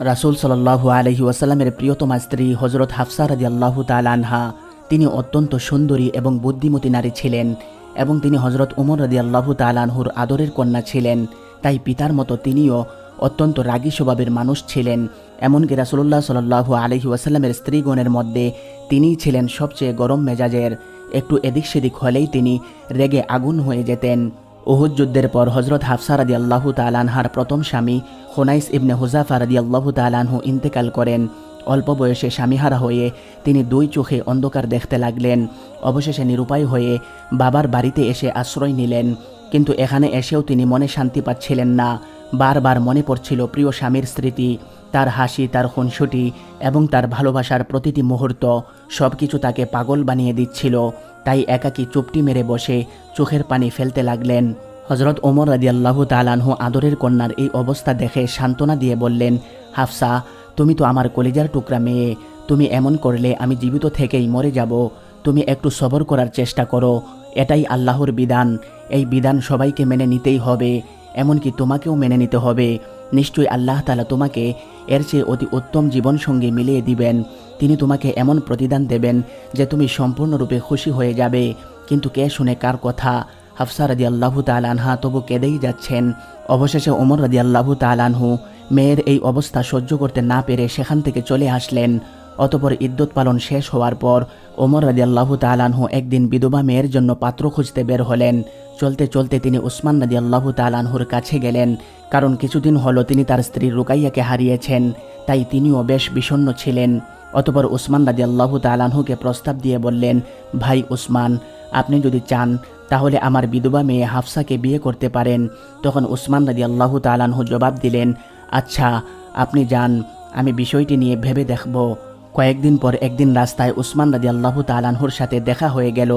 রাসুল সাল্লাহু আলহি ওয়াসাল্লামের প্রিয়তমা স্ত্রী হজরত হাফসা রাজি আল্লাহ আনহা, তিনি অত্যন্ত সুন্দরী এবং বুদ্ধিমতী নারী ছিলেন এবং তিনি হজরত উমর রাজি আল্লাহ তালানহুর আদরের কন্যা ছিলেন। তাই পিতার মতো তিনিও অত্যন্ত রাগী স্বভাবের মানুষ ছিলেন, এমনকি রাসুল্লাহ সাল্লাহু আলহি ওয়াসাল্লামের স্ত্রীগণের মধ্যে তিনিই ছিলেন সবচেয়ে গরম মেজাজের। একটু এদিক সেদিক হলেই তিনি রেগে আগুন হয়ে যেতেন। উহুদ যুদ্ধের পর হজরত হাফসা রাদি আল্লাহ তালানহার প্রথম স্বামী হোনাইস ইবনে হুজাফা রাদি আল্লাহ তালানহু ইন্তেকাল করেন। অল্প বয়সে স্বামীহারা হয়ে তিনি দুই চোখে অন্ধকার দেখতে লাগলেন। অবশেষে নিরুপায় হয়ে বাবার বাড়িতে এসে আশ্রয় নিলেন। কিন্তু এখানে এসেও তিনি মনে শান্তি পাচ্ছিলেন না। বারবার মনে পড়ছিল প্রিয় স্বামীর স্মৃতি, তার হাসি, তার খুনসুটি এবং তার ভালোবাসার প্রতিটি মুহূর্ত। সব কিছু তাকে পাগল বানিয়ে দিচ্ছিল। তাই একাকী চুপটি মেরে বসে চোখের পানি ফেলতে লাগলেন। হজরত ওমর রাজি আল্লাহ তালানহু আদরের কন্যার এই অবস্থা দেখে সান্ত্বনা দিয়ে বললেন, হাফসা, তুমি তো আমার কলিজার টুকরা মেয়ে। তুমি এমন করলে আমি জীবিত থেকেই মরে যাব। তুমি একটু সবর করার চেষ্টা করো। এটাই আল্লাহর বিধান। এই বিধান সবাইকে মেনে নিতেই হবে। এমনকি তোমাকেও মেনে নিতে হবে। নিশ্চয়ই আল্লাহ তালা তোমাকে এর চেয়ে অতি উত্তম জীবনসঙ্গী মিলিয়ে দিবেন। তিনি তোমাকে এমন প্রতিদান দেবেন যে তুমি সম্পূর্ণরূপে খুশি হয়ে যাবে। কিন্তু কে শুনে কার কথা? হাফসা রাজি আল্লাহু তালানহা তবু কেঁদেই যাচ্ছেন। অবশেষে ওমর রাজি আল্লাহু তালানহু মেয়ের এই অবস্থা সহ্য করতে না পেরে সেখান থেকে চলে আসলেন। অতপর ইদ্যুৎ পালন শেষ হওয়ার পর ওমর রাজি আল্লাহু তালানহু একদিন বিধবা মেয়ের জন্য পাত্র খুঁজতে বের হলেন। চলতে চলতে তিনি উসমান রাজি আল্লাহু তালানহুর কাছে গেলেন। কারণ কিছুদিন হলো তিনি তার স্ত্রী রুকাইয়াকে হারিয়েছেন, তাই তিনিও বেশ বিষণ্ণ ছিলেন। অতপর উসমান রাজি আল্লাহু তালানহুকে প্রস্তাব দিয়ে বললেন, ভাই উসমান, আপনি যদি চান, তাহলে আমার বিধবা মেয়ে হাফসাকে বিয়ে করতে পারেন। তখন উসমান রাজি আল্লাহু তালানহু জবাব দিলেন আচ্ছা আপনি যান, আমি বিষয়টি নিয়ে ভেবে দেখব। কয়েকদিন পর একদিন রাস্তায় উসমান রাজি আল্লাহু তালানহুর সাথে দেখা হয়ে গেল।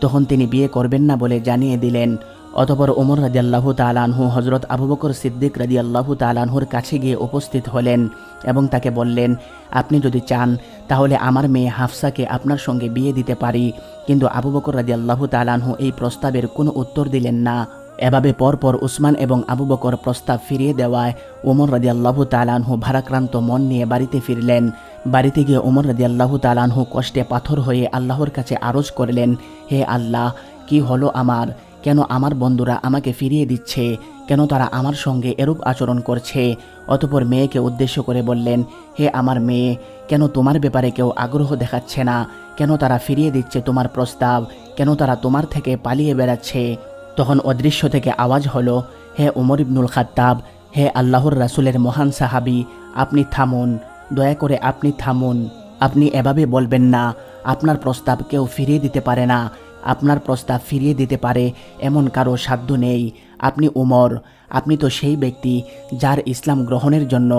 তখন তিনি বিয়ে করবেন না বলে জানিয়ে দিলেন। অতপর ওমর রাজি আল্লাহু তালানহু হজরত আবু বকর সিদ্দিক রাজি আল্লাহু তালানহুর কাছে গিয়ে উপস্থিত হলেন এবং তাকে বললেন, আপনি যদি চান, তাহলে আমার মেয়ে হাফসাকে আপনার সঙ্গে বিয়ে দিতে পারি। কিন্তু আবু বকর রাজি আল্লাহু তালানহু এই প্রস্তাবের কোনো উত্তর দিলেন না। এভাবে পরপর উসমান এবং আবু বকর প্রস্তাব ফিরিয়ে দেওয়ায় ওমর রাজি আল্লাহু তালানহু ভারাক্রান্ত মন নিয়ে বাড়িতে ফিরলেন। বাড়িতে গিয়ে ওমর রাজি আল্লাহু তালানহু কষ্টে পাথর হয়ে আল্লাহর কাছে আরজ করলেন, হে আল্লাহ, কি হলো আমার? কেন আমার বন্ধুরা আমাকে ফিরিয়ে দিচ্ছে? কেন তারা আমার সঙ্গে এরূপ আচরণ করছে? অতপর মেয়েকে উদ্দেশ্য করে বললেন, হে আমার মেয়ে, কেন তোমার ব্যাপারে কেউ আগ্রহ দেখাচ্ছে না? কেন তারা ফিরিয়ে দিচ্ছে তোমার প্রস্তাব? কেন তারা তোমার থেকে পালিয়ে বেড়াচ্ছে? তখন অদৃশ্য থেকে আওয়াজ হলো, হে উমর ইবনুল খাত্তাব, হে আল্লাহর রাসুলের মহান সাহাবি, আপনি থামুন। দয়া করে আপনি থামুন। আপনি এভাবে বলবেন না, আপনার প্রস্তাব কেউ ফিরিয়ে দিতে পারে না। আপনার প্রস্তাব ফিরিয়ে দিতে পারে, এমন কারও সাধ্য নেই। আপনি উমর আপনি তো সেই ব্যক্তি যার ইসলাম গ্রহণের জন্য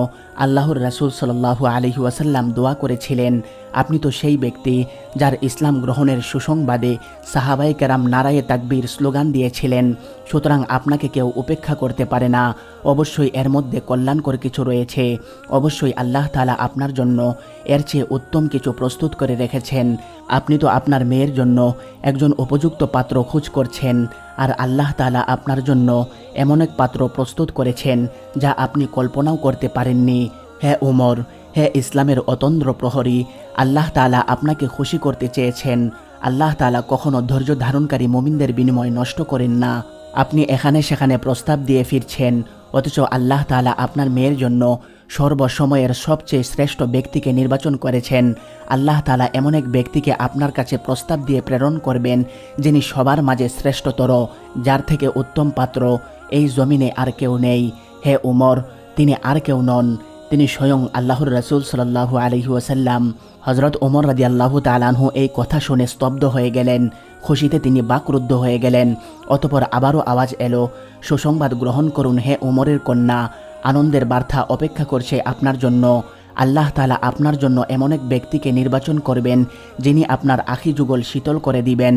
আল্লাহর রাসুল সাল্লাহু আলহি ওয়াসাল্লাম দোয়া করেছিলেন, আপনি তো সেই ব্যক্তি যার ইসলাম গ্রহণের সুসংবাদে সাহাবাই কেরাম নারায়ে তাকবীর স্লোগান দিয়েছিলেন, সুতরাং আপনাকে কেউ উপেক্ষা করতে পারে না, অবশ্যই এর মধ্যে কল্যাণকর কিছু রয়েছে, অবশ্যই আল্লাহ তালা আপনার জন্য এর চেয়ে উত্তম কিছু প্রস্তুত করে রেখেছেন, আপনি তো আপনার মেয়ের জন্য একজন উপযুক্ত পাত্র খোঁজ করছেন, আর আল্লাহ তালা আপনার জন্য এমন এক পাত্র প্রস্তুত করেছেন, যা আপনি কল্পনাও করতে পারেননি। হে উমর, হে ইসলামের অতন্দ্র প্রহরী, আল্লাহ তালা আপনাকে খুশি করতে চেয়েছেন। আল্লাহ তালা কখনো ধৈর্য ধারণকারী মোমিনদের বিনিময় নষ্ট করেন না। আপনি এখানে সেখানে প্রস্তাব দিয়ে ফিরছেন, অথচ আল্লাহ তালা আপনার মেয়ের জন্য সর্বসময়ের সবচেয়ে শ্রেষ্ঠ ব্যক্তিকে নির্বাচন করেছেন। আল্লাহ তালা এমন এক ব্যক্তিকে আপনার কাছে প্রস্তাব দিয়ে প্রেরণ করবেন, যিনি সবার মাঝে শ্রেষ্ঠতর, যার থেকে উত্তম পাত্র এই জমিনে আর কেউ নেই। হে উমর, তিনি আর কেউ নন, তিনি স্বয়ং আল্লাহর রসুল সাল্লাহু আলহি ওসাল্লাম হজরত ওমর রাজি আল্লাহ তালানহু এই কথা শুনে স্তব্ধ হয়ে গেলেন। খুশিতে তিনি বাকরুদ্ধ হয়ে গেলেন। অতপর আবারও আওয়াজ এলো, সুসংবাদ গ্রহণ করুন হে ওমরের কন্যা। আনন্দের বার্তা অপেক্ষা করছে আপনার জন্য। আল্লাহ তালা আপনার জন্য এমন এক ব্যক্তিকে নির্বাচন করবেন, যিনি আপনার আখি যুগল শীতল করে দিবেন।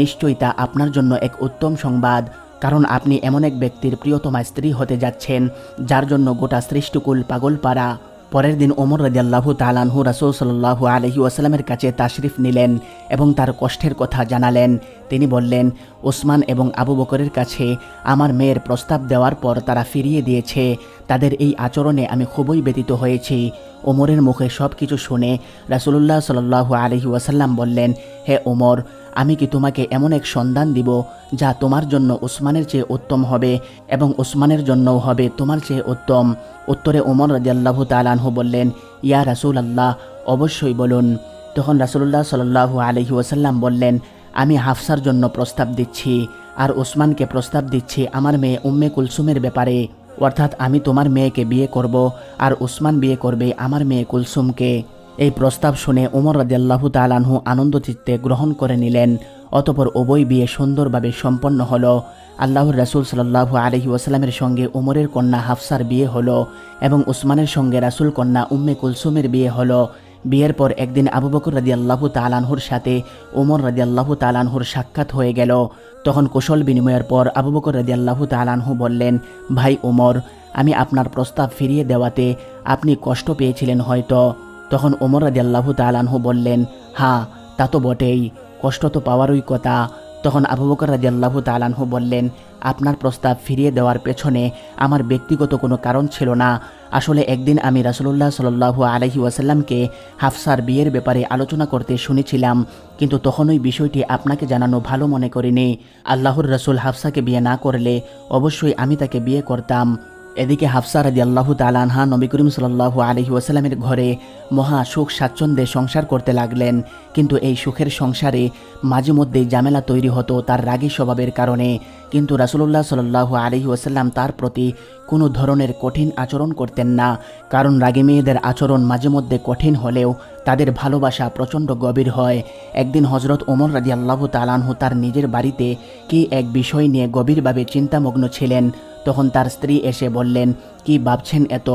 নিশ্চয়ই তা আপনার জন্য এক উত্তম সংবাদ, কারণ আপনি এমন এক ব্যক্তির প্রিয়তমা স্ত্রী হতে যাচ্ছেন, যার জন্য গোটা সৃষ্টিকুল পাগল পাড়া পরের দিন ওমর রাজিয়াল্লাহু তালানহু রাসুল সাল্লাহু আলহি ওয়াসাল্লামের কাছে তাশরিফ নিলেন এবং তার কষ্টের কথা জানালেন। তিনি বললেন, ওসমান এবং আবু বকরের কাছে আমার মেয়ের প্রস্তাব দেওয়ার পর তারা ফিরিয়ে দিয়েছে। তাদের এই আচরণে আমি খুবই ব্যতীত হয়েছি। ওমরের মুখে সব কিছু শুনে রাসুলুল্লাহ সাল্লাহু আলহি ওয়াসাল্লাম বললেন, হে ওমর আমি কি তোমাকে এমন এক সন্ধান দিব যা তোমার জন্য ওসমানের চেয়ে উত্তম হবে এবং ওসমানের জন্যও হবে তোমার চেয়ে উত্তম? উত্তরে ওমর রাজিয়াল্লাহু তালানহু বললেন, ইয়া রাসুল আল্লাহ অবশ্যই বলুন। তখন রাসুলুল্লাহ সাল্লাহু আলহি ওয়াসাল্লাম বললেন, আমি হাফসার জন্য প্রস্তাব দিচ্ছি আর ওসমানকে প্রস্তাব দিচ্ছি আমার মেয়ে উম্মে কুলসুমের ব্যাপারে। অর্থাৎ আমি তোমার মেয়েকে বিয়ে করব আর ওসমান বিয়ে করবে আমার মেয়ে কুলসুমকে। এই প্রস্তাব শুনে উমর রাদিয়াল্লাহু তালানহু আনন্দ চিত্তে গ্রহণ করে নিলেন। অতপর উভয় বিয়ে সুন্দরভাবে সম্পন্ন হলো। আল্লাহর রাসুল সাল্লাহু আলহি ওয়াসাল্লামের সঙ্গে উমরের কন্যা হাফসার বিয়ে হলো এবং উসমানের সঙ্গে রাসুল কন্যা উম্মে কুলসুমের বিয়ে হলো। বিয়ের পর একদিন আবু বকর রাজি আল্লাহু তালানহুর সাথে উমর রাজি আল্লাহু তালানহুর সাক্ষাৎ হয়ে গেল। তখন কুশল বিনিময়ের পর আবু বকর রাজি আল্লাহু তালানহু বললেন, ভাই উমর, আমি আপনার প্রস্তাব ফিরিয়ে দেওয়াতে আপনি কষ্ট পেয়েছিলেন হয়তো। তখন ওমর রাজি আল্লাহু তালানহু বললেন হ্যাঁ তা তো বটেই, কষ্ট তো পাওয়ারই কথা। তখন আবু বকর রাজি আল্লাহু তালানহু বললেন, আপনার প্রস্তাব ফিরিয়ে দেওয়ার পেছনে আমার ব্যক্তিগত কোনো কারণ ছিল না। আসলে একদিন আমি রাসুলুল্লাহ সাল্লাহু আলহি ওয়াসাল্লামকে হাফসার বিয়ের ব্যাপারে আলোচনা করতে শুনেছিলাম, কিন্তু তখন ওই বিষয়টি আপনাকে জানানো ভালো মনে করিনি। আল্লাহর রসুল হাফসাকে বিয়ে না করলে অবশ্যই আমি তাকে বিয়ে করতাম। এদিকে হাফসা রাজি আল্লাহ তালানহা নবী করিম সাল্লাহ আলহি ওয়াসাল্লামের ঘরে মহা সুখ স্বাচ্ছন্দ্যে সংসার করতে লাগলেন। কিন্তু এই সুখের সংসারে মাঝে মধ্যেই ঝামেলা তৈরি হতো তার রাগী স্বভাবের কারণে। কিন্তু রাসুলুল্লাহ সাল্লাহ আলহি ওয়াসাল্লাম তার প্রতি কোনো ধরনের কঠিন আচরণ করতেন না। কারণ রাগী মেয়েদের আচরণ মাঝে মধ্যে কঠিন হলেও তাদের ভালোবাসা প্রচণ্ড গভীর হয়। একদিন হজরত ওমর রাজি আল্লাহ তালানহু তার নিজের বাড়িতে কি এক বিষয় নিয়ে গভীরভাবে চিন্তামগ্ন ছিলেন? তখন তার স্ত্রী এসে বললেন, কি ভাবছেন এত?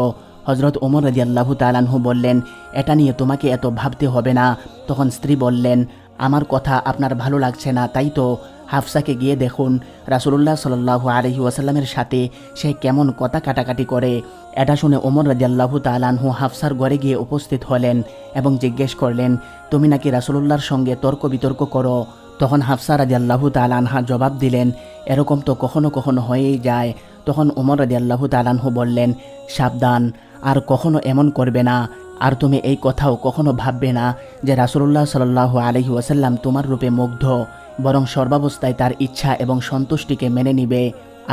হজরত ওমর রাজি আল্লাহ তালানহু বললেন, এটা নিয়ে তোমাকে এত ভাবতে হবে না। তখন স্ত্রী বললেন, আমার কথা আপনার ভালো লাগছে না, তাই তো। হাফসাকে গিয়ে দেখুন, রাসুলুল্লাহ সাল্লাহ আলহি ওয়াসাল্লামের সাথে সে কেমন কথা কাটাকাটি করে। এটা শুনে ওমর রাজিয়াল্লাহু তালানহু হাফসার ঘরে গিয়ে উপস্থিত হলেন এবং জিজ্ঞেস করলেন, তুমি নাকি রাসুলুল্লাহর সঙ্গে তর্ক বিতর্ক করো? তখন হাফসা রাজিয়াল্লাহু তালানহা জবাব দিলেন, এরকম তো কখনো কখনো হয়েই যায়। তখন ওমর রাজিয়াল্লাহু তালানহু বললেন, সাবধান, আর কখনো এমন করবে না। আর তুমি এই কথাও কখনো ভাববে না যে রাসুলুল্লাহ সাল্লাহ আলহি ওয়াসাল্লাম তোমার রূপে মুগ্ধ, বরং সর্বাবস্থায় তার ইচ্ছা এবং সন্তুষ্টিকে মেনে নিবে।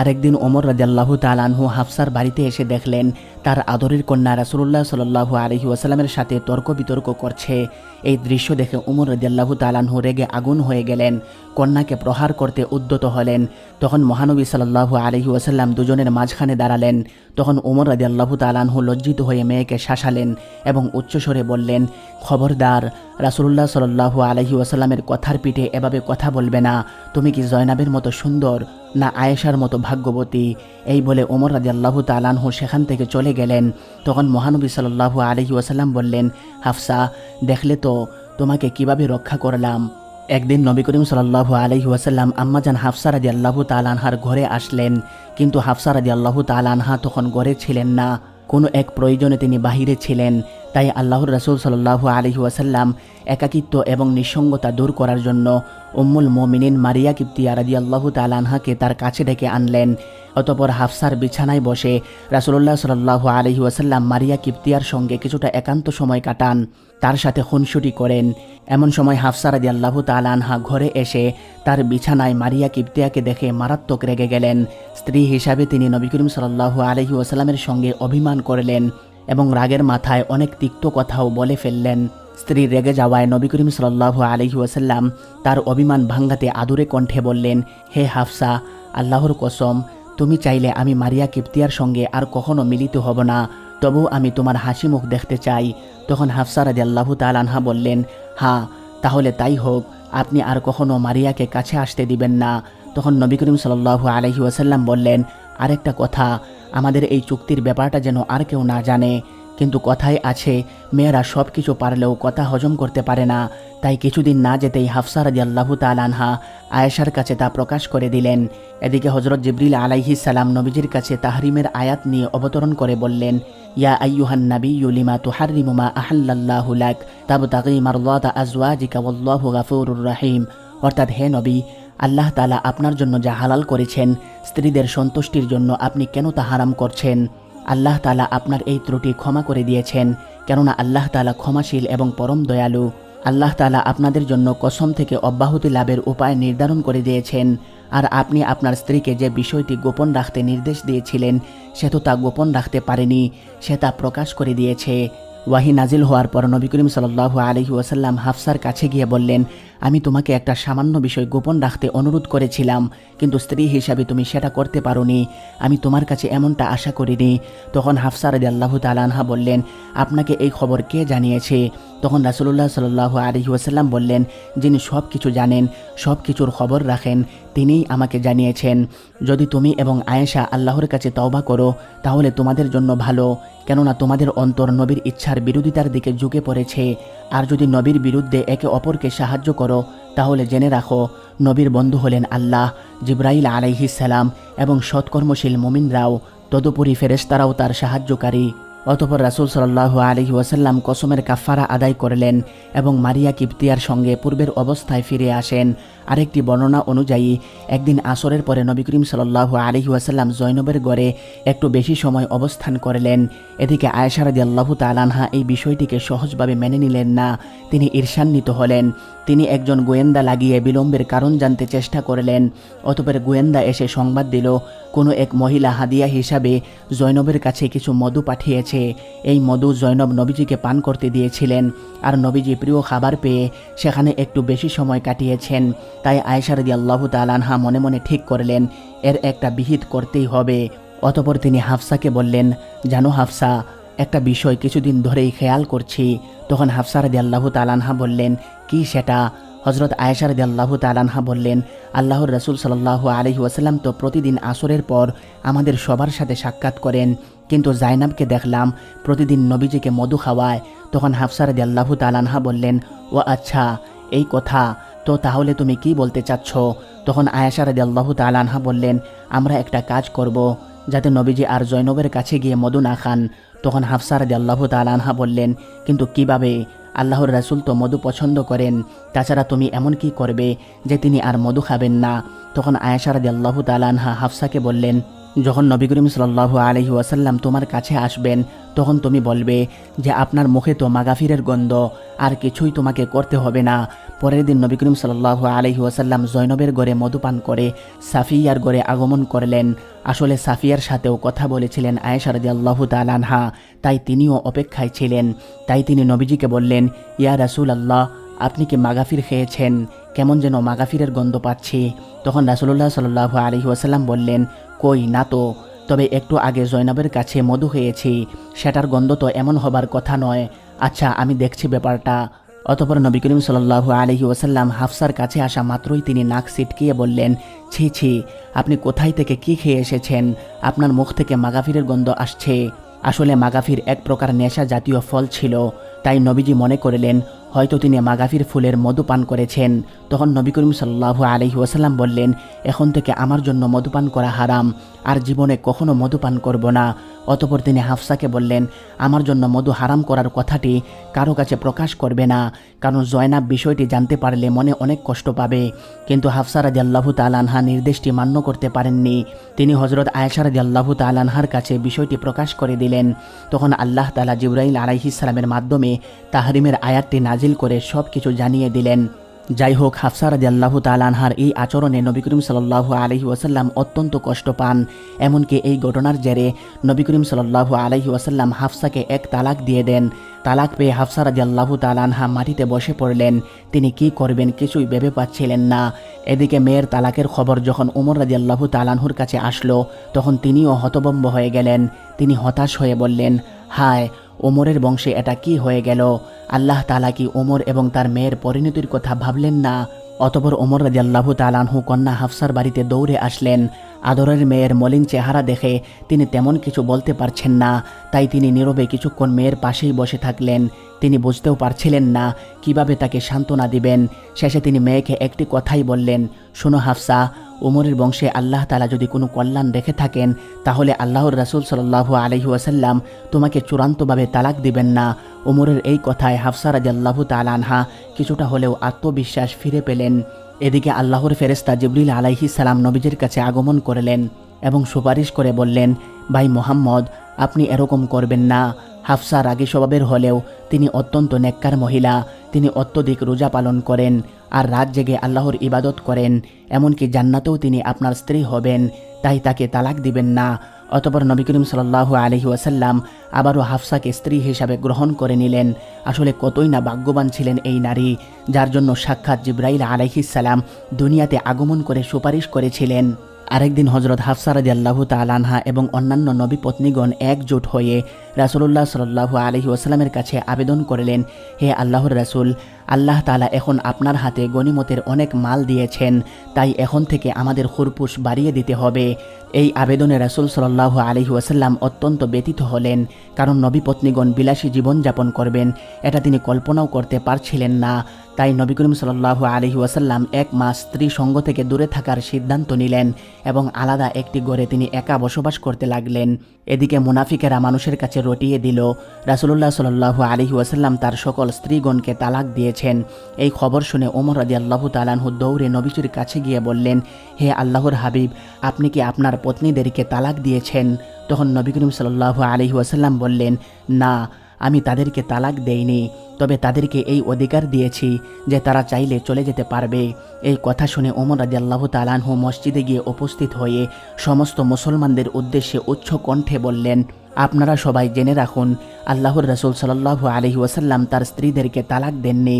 আরেকদিন ওমর রাজাল্লাহু তালানহু হাফসার বাড়িতে এসে দেখলেন তার আদরের কন্যা রাসুল্লাহ সাল্লাহু আলহি ওয়াসাল্লামের সাথে তর্ক বিতর্ক করছে। এই দৃশ্য দেখে উমর রাজাল্লাহু তালানহু রেগে আগুন হয়ে গেলেন। কন্যাকে প্রহার করতে উদ্যত হলেন। তখন মহানবী সাল্লাহু আলহি ওয়াসাল্লাম দুজনের মাঝখানে দাঁড়ালেন। তখন উমর রাজাল্লাহু তালানহু লজ্জিত হয়ে মেয়েকে শাসালেন এবং উচ্চস্বরে বললেন, খবরদার রাসুল্লাহ সাল্লাহু আলহি ওয়াসাল্লামের কথার পিঠে এভাবে কথা বলবে না। তুমি কি জয়নাবের মতো সুন্দর না আয়েশার মতো ভাগ্যবতী? এই বলে ওমর রাজি আল্লাহ তালানহু সেখান থেকে চলে গেলেন। তখন মহানবী সাল্লাহু আলহি ওয়াসাল্লাম বললেন, হাফসা, দেখলে তো তোমাকে কীভাবে রক্ষা করলাম? একদিন নবী করিম সাল্লাহু আলহি ওয়াসাল্লাম আম্মাজান হাফসা রাজি আল্লাহ তালানহার ঘরে আসলেন। কিন্তু হাফসা রাজি আল্লাহ তালানহা তখন ঘরে ছিলেন না। কোনো এক প্রয়োজনে তিনি বাহিরে ছিলেন। তাই আল্লাহর রাসুল সাল্লাহু আলহি ওয়াসাল্লাম একাকিত্ব এবং নিঃসঙ্গতা দূর করার জন্য উম্মুল মোমিনিন মারিয়া কিপ্তিয়া রাজি আল্লাহ তালানহাকে তার কাছে ডেকে আনলেন। অতপর হাফসার বিছানায় বসে রাসুল্লাহ সাল্লাহু আলহি ওয়াসাল্লাম মারিয়া কিপ্তিয়ার সঙ্গে কিছুটা একান্ত সময় কাটান। তার সাথে খুনসুটি করেন। এমন সময় হাফসা রাজি আল্লাহ তালানহা ঘরে এসে তার বিছানায় মারিয়া কিপ্তিয়াকে দেখে মারাত্মক রেগে গেলেন। স্ত্রী হিসাবে তিনি নবী করিম সাল্লাহু আলহি ওয়াসাল্লামের সঙ্গে অভিমান করলেন এবং রাগের মাথায় অনেক তিক্ত কথাও বলে ফেললেন। স্ত্রী রেগে যাওয়ায় নবী করিম সাল্লাহ আলহি ওয়াসাল্লাম তার অভিমান ভাঙ্গাতে আদুরে কণ্ঠে বললেন, হে হাফসা, আল্লাহর কসম তুমি চাইলে আমি মারিয়া কিপ্তিয়ার সঙ্গে আর কখনো মিলিত হব না। তবু আমি তোমার হাসি মুখ দেখতে চাই। তখন হাফসা রাজি আল্লাহ তালানহা বললেন হ্যাঁ তাহলে তাই হোক, আপনি আর কখনো মারিয়াকে কাছে আসতে দিবেন না। তখন নবী করিম সাল্লু আলহি ওসাল্লাম বললেন, আরেকটা কথা, আমাদের এই চুক্তির ব্যাপারটা যেন আর কেউ না জানে। কিন্তু কথায় আছে, মেয়েরা সব কিছু পারলেও কথা হজম করতে পারে না। তাই কিছুদিন না যেতেই হাফসা রাজি আল্লাহ তালানহা আয়েশার কাছে তা প্রকাশ করে দিলেন। এদিকে হজরত জিবরিল আলাইহি সালাম নবীজির কাছে তাহরিমের আয়াত নিয়ে অবতরণ করে বললেন, ইয়া আইয়ুহান নাবী লিমা তুহারিমু মা আহাল্লাল্লাহু লাক, তাবতাগি মারদাতা আজওয়াজিকা, ওয়াল্লাহু গাফুরুর রাহিম। অর্থাৎ হে নবী, আল্লাহ তালা আপনার জন্য যা হালাল করেছেন, স্ত্রীদের সন্তুষ্টির জন্য আপনি কেন তা হারাম করছেন? আল্লাহ তালা আপনার এই ত্রুটি ক্ষমা করে দিয়েছেন, কেননা আল্লাহ তালা ক্ষমাশীল এবং পরম দয়ালু। আল্লাহ তালা আপনাদের জন্য কসম থেকে অব্যাহতি লাভের উপায় নির্ধারণ করে দিয়েছেন, আর আপনি আপনার স্ত্রীকে যে বিষয়টি গোপন রাখতে নির্দেশ দিয়েছিলেন, সে তো তা গোপন রাখতে পারেনি, সে তা প্রকাশ করে দিয়েছে। ওয়াহি নাজিল হওয়ার পর নবী করিম সাল্লাহ আলহি ওয়াসাল্লাম হাফসার কাছে গিয়ে বললেন, আমি তোমাকে একটা সামান্য বিষয় গোপন রাখতে অনুরোধ করেছিলাম, কিন্তু স্ত্রী হিসাবে তুমি সেটা করতে পারোনি। আমি তোমার কাছে এমনটা আশা করিনি। তখন হাফসার রাজি আল্লাহ তালানহা বললেন, আপনাকে এই খবর কে জানিয়েছে? তখন রাসুল্লাহ সাল্লাহ আলহি ওয়াসাল্লাম বললেন, যিনি সব কিছু জানেন সব কিছুর খবর রাখেন, তিনিই আমাকে জানিয়েছেন। যদি তুমি এবং আয়েশা আল্লাহর কাছে তওবা করো, তাহলে তোমাদের জন্য ভালো। কেননা তোমাদের অন্তর নবীর ইচ্ছার বিরোধিতার দিকে ঝুঁকে পড়েছে। আর যদি নবীর বিরুদ্ধে একে অপরকে সাহায্য করো, তাহলে জেনে রাখো, নবীর বন্ধু হলেন আল্লাহ, জিব্রাইল আলাইহিসালাম এবং সৎকর্মশীল মুমিনরাও, তদুপরি ফেরেস্তারাও তার সাহায্যকারী। অতপর রাসুল সাল্লাহ আলহি ওয়াসাল্লাম কসমের কাফারা আদায় করলেন এবং মারিয়া কিপ্তিয়ার সঙ্গে পূর্বের অবস্থায় ফিরে আসেন। আরেকটি বর্ণনা অনুযায়ী, একদিন আসরের পরে নবী করিম সাল্লাহ আলহি ওয়াসাল্লাম জৈনবের গড়ে একটু বেশি সময় অবস্থান করলেন। এদিকে আয়েশারাদি আল্লাহ তালানহা এই বিষয়টিকে সহজভাবে মেনে নিলেন না। তিনি ঈর্ষান্বিত হলেন। তিনি একজন গোয়েন্দা লাগিয়ে বিলম্বের কারণ জানতে চেষ্টা করলেন। অতপর গোয়েন্দা এসে সংবাদ দিল, কোনো এক মহিলা হাদিয়া হিসাবে জৈনবের কাছে কিছু মধু পাঠিয়েছে। এই মধু জৈনব নবীজিকে পান করতে দিয়েছিলেন। আর নবীজি প্রিয় খাবার পেয়ে সেখানে একটু বেশি সময় কাটিয়েছেন। তাই আয়েশারদি আল্লাহ তালানহা মনে মনে ঠিক করলেন, এর একটা বিহিত করতেই হবে। অতপর তিনি হাফসাকে বললেন, জানো হাফসা, একটা বিষয় কিছুদিন ধরেই খেয়াল করছি। তখন হাফসারদি আল্লাহ তালানহা বললেন, কি সেটা? হজরত আয়েশারদি আল্লাহ তালানহা বললেন, আল্লাহর রসুল সাল্লাহ আলহি ওয়াসাল্লাম তো প্রতিদিন আসরের পর আমাদের সবার সাথে সাক্ষাৎ করেন। কিন্তু জাইনাবকে দেখলাম প্রতিদিন নবীজিকে মধু খাওয়ায়। তখন হাফসারদি আল্লাহ তালানহা বললেন, ও আচ্ছা এই কথা। তো তাহলে তুমি কি বলতে চাচ্ছ? তখন আয়াসারদি আল্লাহ তালানহা বললেন, আমরা একটা কাজ করব। যাতে নবীজি আর জৈনবের কাছে গিয়ে মধু না খান। তখন হাফসারদি আল্লাহ তালানহা বললেন, কিন্তু কীভাবে? আল্লাহর রাসুল তো মধু পছন্দ করেন। তাছাড়া তুমি এমন কি করবে যে তিনি আর মধু খাবেন না? তখন আয়েশারাদি আল্লাহ তালানহা হাফসাকে বললেন, যখন নবী করিম সাল্লাহ আলহি ওয়াসাল্লাম তোমার কাছে আসবেন, তখন তুমি বলবে যে, আপনার মুখে তো মাগাফিরের গন্ধ, আর কিছুই তোমাকে করতে হবে না। পরের দিন নবী করিম সাল্লাহ আলহি ওয়াসাল্লাম জৈনবের গড়ে মধুপান করে সাফিয়ার গড়ে আগমন করলেন। আসলে সাফিয়ার সাথেও কথা বলেছিলেন আয়েশারদি আল্লাহ তালানহা তাই তিনিও অপেক্ষায় ছিলেন। তাই তিনি নবীজিকে বললেন, ইয়া রাসুল আল্লাহ আপনি কি মাগাফির খেয়েছেন? কেমন যেন মাগাফিরের গন্ধ পাচ্ছি। তখন রাসুল্লাহ সাল্লাহ আলহি ওয়াসাল্লাম বললেন, কই না তো, তবে একটু আগে জৈনবের কাছে মধু খেয়েছি সেটার গন্ধ তো এমন হবার কথা নয়। আচ্ছা আমি দেখছি ব্যাপারটা। অতপর নবী করিম সাল্লাহ আলহি ওসাল্লাম হাফসার কাছে আসা মাত্রই তিনি নাক সিটকিয়ে বললেন, ছি ছি, আপনি কোথায় থেকে কি খেয়ে এসেছেন? আপনার মুখ থেকে মাগাফিরের গন্ধ আসছে। আসলে মাগাফির এক প্রকার নেশা জাতীয় ফল ছিল, তাই নবীজি মনে করলেন হয়তো তিনি মাগাফির ফুলের মধু পান করেছেন। তখন নবী করিম সাল্লাহ আলহি ওসাল্লাম বললেন, এখন থেকে আমার জন্য মধুপান করা হারাম, আর জীবনে কখনো মধুপান করব না। অতপর তিনি হাফসাকে বললেন, আমার জন্য মধু হারাম করার কথাটি কারও কাছে প্রকাশ করবে না, কারণ জয়নাব বিষয়টি জানতে পারলে মনে অনেক কষ্ট পাবে। কিন্তু হাফসা রাজি আল্লাহ তালানহা নির্দেশটি মান্য করতে পারেননি। তিনি হজরত আয়েশা রাজি আল্লাহ তালানহার কাছে বিষয়টি প্রকাশ করে দিলেন। তখন আল্লাহ তালা জিব্রাইল আলাইহিসালামের মাধ্যমে তাহরিমের আয়াতটি নাজিল করে সব কিছু জানিয়ে দিলেন। যাই হোক হাফসা রাজি আল্লাহ তালানহার এই আচরণে নবী করিম সাল্লাহ আলহি ওয়াসাল্লাম অত্যন্ত কষ্ট পান। এমনকি এই ঘটনার জেরে নবী করিম সাল্লাহ আলহি ওয়াসাল্লাম হাফসাকে এক তালাক দিয়ে দেন। তালাক পেয়ে হাফসা রাজি আল্লাহ তালানহা মাটিতে বসে পড়লেন। তিনি কি করবেন কিছুই ভেবে পাচ্ছিলেন না। এদিকে মেয়ের তালাকের খবর যখন উমর রাজি আল্লাহ তালানহুর কাছে আসলো, তখন তিনিও হতবম্ব হয়ে গেলেন। তিনি হতাশ হয়ে বললেন, হায় ওমরের বংশে এটা কি হয়ে গেল? আল্লাহ তালা কি ওমর এবং তার মেয়ের পরিণতির কথা ভাবলেন না? অতপর ওমর রাজি তালানহু কন্যা হাফসার বাড়িতে দৌড়ে আসলেন। আদরের মেয়ের মলিন চেহারা দেখে তিনি তেমন কিছু বলতে পারছেন না, তাই তিনি নীরবে কিছুক্ষণ মেয়ের পাশেই বসে থাকলেন। তিনি বুঝতেও পারছিলেন না কীভাবে তাকে সান্ত্বনা দিবেন। শেষে তিনি মেয়েকে একটি কথাই বললেন, শোনো হাফসা, উমরের বংশে আল্লাহ তালা যদি কোনো কল্যাণ রেখে থাকেন, তাহলে আল্লাহর রাসুল সাল্লাহ আলহি ওয়াসাল্লাম তোমাকে চূড়ান্তভাবে তালাক দিবেন না। উমরের এই কথায় হাফসা রাজি আল্লাহ তালানহা কিছুটা হলেও আত্মবিশ্বাস ফিরে পেলেন। এদিকে আল্লাহর ফেরেস্তা জিবরিল আলাইহি সালাম নবীজির কাছে আগমন করলেন এবং সুপারিশ করে বললেন, ভাই মোহাম্মদ, আপনি এরকম করবেন না। হাফসা রাগী স্বভাবের হলেও তিনি অত্যন্ত নেককার মহিলা, তিনি অত্যধিক রোজা পালন করেন আর রাত জেগে আল্লাহর ইবাদত করেন। এমনকি জান্নাতেও তিনি আপনার স্ত্রী হবেন, তাই তাকে তালাক দিবেন না। অতপর নবী করিম সাল্লাহ আলহি ওয়াসাল্লাম আবারও হাফসাকে স্ত্রী হিসাবে গ্রহণ করে নিলেন। আসলে কতই না ভাগ্যবান ছিলেন এই নারী, যার জন্য সাক্ষাৎ জিব্রাইল আলাইহিসাল্লাম দুনিয়াতে আগমন করে সুপারিশ করেছিলেন। আরেকদিন হজরত হাফসারাদি আল্লাহ তালানহা এবং অন্যান্য নবী পত্নীগণ একজোট হয়ে রাসুল্লাহ সাল্লাহ আলহি ওসালামের কাছে আবেদন করলেন, হে আল্লাহর রাসুল, আল্লাহ তালা এখন আপনার হাতে গনিমতের অনেক মাল দিয়েছেন, তাই এখন থেকে আমাদের খুরপুস বাড়িয়ে দিতে হবে। এই আবেদনে রাসুল সাল্লাহ আলহি ওয়াসাল্লাম অত্যন্ত ব্যতীত হলেন, কারণ নবী পত্নীগণ বিলাসী জীবনযাপন করবেন, এটা তিনি কল্পনাও করতে পারছিলেন না। তাই নবী করিম সাল্লাহ আলহি ওয়াসাল্লাম এক মাস স্ত্রী সঙ্গ থেকে দূরে থাকার সিদ্ধান্ত নিলেন এবং আলাদা একটি ঘরে তিনি একা বসবাস করতে লাগলেন। এদিকে মুনাফিকেরা মানুষের কাছে রটিয়ে দিল। রাসুল্লাহ সাল্লাহ আলি ওয়াসাল্লাম তার সকল স্ত্রীগণকে তালাক দিয়েছেন। এই খবর শুনে ওমর আদি আল্লাহ তালানহু দৌড়ে নবীজির কাছে গিয়ে বললেন, হে আল্লাহর হাবিব, আপনি কি আপনার পত্নীদেরকে তালাক দিয়েছেন? তখন নবী করিম সাল্লাহ আলি ওয়াসাল্লাম বললেন, না। আমি তাদেরকে তালাক দেইনি, তবে তাদেরকে এই অধিকার দিয়েছি যে তারা চাইলে চলে যেতে পারবে। এই কথা শুনে ওমর রাজি আল্লাহ তালানহু মসজিদে গিয়ে উপস্থিত হয়ে সমস্ত মুসলমানদের উদ্দেশ্যে উচ্চ কণ্ঠে বললেন, আপনারা সবাই জেনে রাখুন, আল্লাহর রসুল সাল্লাহ আলহি ওয়াসাল্লাম তার স্ত্রীদেরকে তালাক দেননি।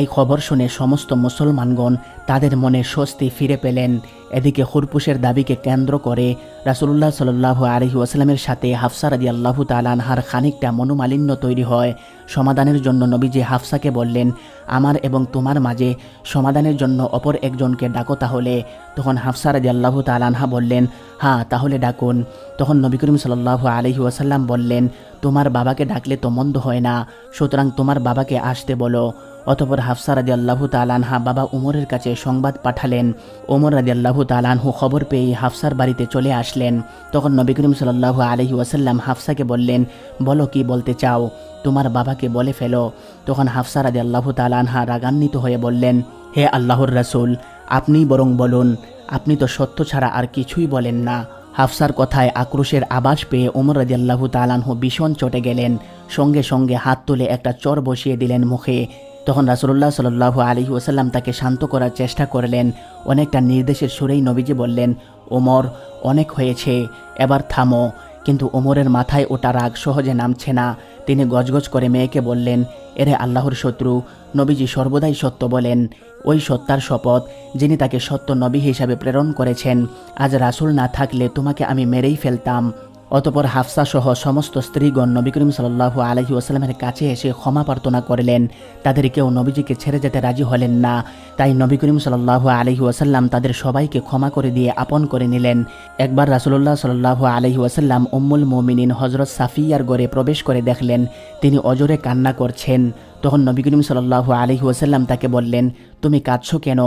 এই খবর শুনে সমস্ত মুসলমানগণ তাদের মনে স্বস্তি ফিরে পেলেন। এদিকে হুরপুশের দাবিকে কেন্দ্র করে রাসুল্লাহ সাল্লাহ আলহি ওয়াসালামের সাথে হাফসা রাজি আল্লাহ তালানহার খানিকটা মনোমালিন্য তৈরি হয়। সমাধানের জন্য নবীজি হাফসাকে বললেন, আমার এবং তোমার মাঝে সমাধানের জন্য অপর একজনকে ডাকো তাহলে। তখন হাফসা রাজি আল্লাহ তালানহা বললেন হ্যাঁ তাহলে ডাকুন। তখন নবী করিম সাল্লাহ আলহি ওয়াসাল্লাম বললেন, তোমার বাবাকে ডাকলে তো মন্দ হয় না, সুতরাং তোমার বাবাকে আসতে বলো। অতপর হাফসা রাজি আল্লাহ তালানহা বাবা উমরের কাছে সংবাদ পাঠালেন। ওমর রাজি আল্লাহ তালানহু খবর পেয়ে হাফসার বাড়িতে চলে আসলেন। তখন নবী করিম সাল্লাহ আলহি ওয়াসাল্লাম হাফসাকে বললেন, বলো কি বলতে চাও? তোমার বাবাকে বলে ফেলো। তখন হাফসা রাজি আল্লাহ তালানহা রাগান্বিত হয়ে বললেন, হে আল্লাহর রাসুল আপনিই বরং বলুন, আপনি তো সত্য ছাড়া আর কিছুই বলেন না। হাফসার কথায় আক্রোশের আবাস পেয়ে ওমর রাজিয়াল্লাহু তালানহু ভীষণ চটে গেলেন। সঙ্গে সঙ্গে হাত তুলে একটা চর বসিয়ে দিলেন মুখে। তখন রাসুল্লাহ সাল্লাহ আলী ওসাল্লাম তাকে শান্ত করার চেষ্টা করলেন। অনেকটা নির্দেশের সুরেই নবীজি বললেন, ওমর, অনেক হয়েছে, এবার থামো। কিন্তু ওমরের মাথায় ওটা রাগ সহজে নামছে না। তিনি গজগজ করে মেয়েকে বললেন, এরে আল্লাহর শত্রু, নবীজি সর্বদাই সত্য বলেন। ওই সত্তার শপথ, যিনি তাকে সত্য নবী হিসাবে প্রেরণ করেছেন, আজ রাসুল না থাকলে তোমাকে আমি মেরেই ফেলতাম। অতপর হাফসা সহ সমস্ত স্ত্রীগণ নবী করিম সাল্লাহ আলহি ওসালামের কাছে এসে ক্ষমা প্রার্থনা করলেন। তাদের কেউ নবীজিকে ছেড়ে যেতে রাজি হলেন না। তাই নবী করিম সাল্লাহ আলহি ওয়াসাল্লাম তাদের সবাইকে ক্ষমা করে দিয়ে আপন করে নিলেন। একবার রাসুল্লাহ সাল্লাহ আলহি ওয়াসাল্লাম উম্মুল মোমিনিন হজরত সাফিয়ার গড়ে প্রবেশ করে দেখলেন, তিনি অজরে কান্না করছেন। তখন নবী করিম সাল্লাহ আলহি ওয়াসাল্লাম তাকে বললেন, তুমি কাঁদছো কেন?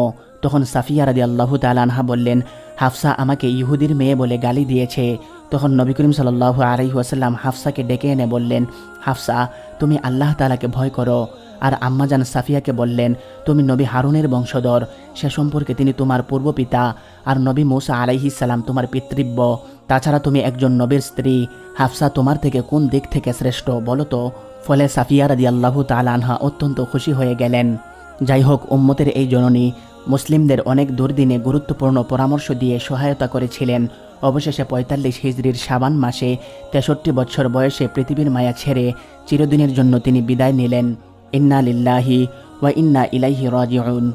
তখন সাফিয়া রাদি আল্লাহ তালানহা বললেন, হাফসা আমাকে ইহুদির মেয়ে বলে গালি দিয়েছে। তখন নবী করিম সাল্লাহ আলহি ওয়াসাল্লাম হাফসাকে ডেকে এনে বললেন, হাফসা, তুমি আল্লাহ তালাকে ভয় করো। আর আম্মাজান সাফিয়াকে বললেন, তুমি নবী হারুনের বংশধর। সে সম্পর্কে তিনি তোমার পূর্বপিতা। আর নবী মৌসা আলাইহি সালাম তোমার পিতৃব্য। তাছাড়া তুমি একজন নবীর স্ত্রী। হাফসা, তোমার থেকে কোন দিক থেকে শ্রেষ্ঠ বলো তো? ফলে সাফিয়া রাদি আল্লাহ তালানহা অত্যন্ত খুশি হয়ে গেলেন। যাই হোক, উম্মতের এই জননী মুসলিমদের অনেক দুর্দিনে গুরুত্বপূর্ণ পরামর্শ দিয়ে সহায়তা করেছিলেন। অবশেষে পঁয়তাল্লিশ হিজড়ির সাবান মাসে তেষট্টি বছর বয়সে পৃথিবীর মায়া ছেড়ে চিরদিনের জন্য তিনি বিদায় নিলেন। ইন্না লিল্লাহি ওয়া ইন্না ইলাইহি রাজিউন।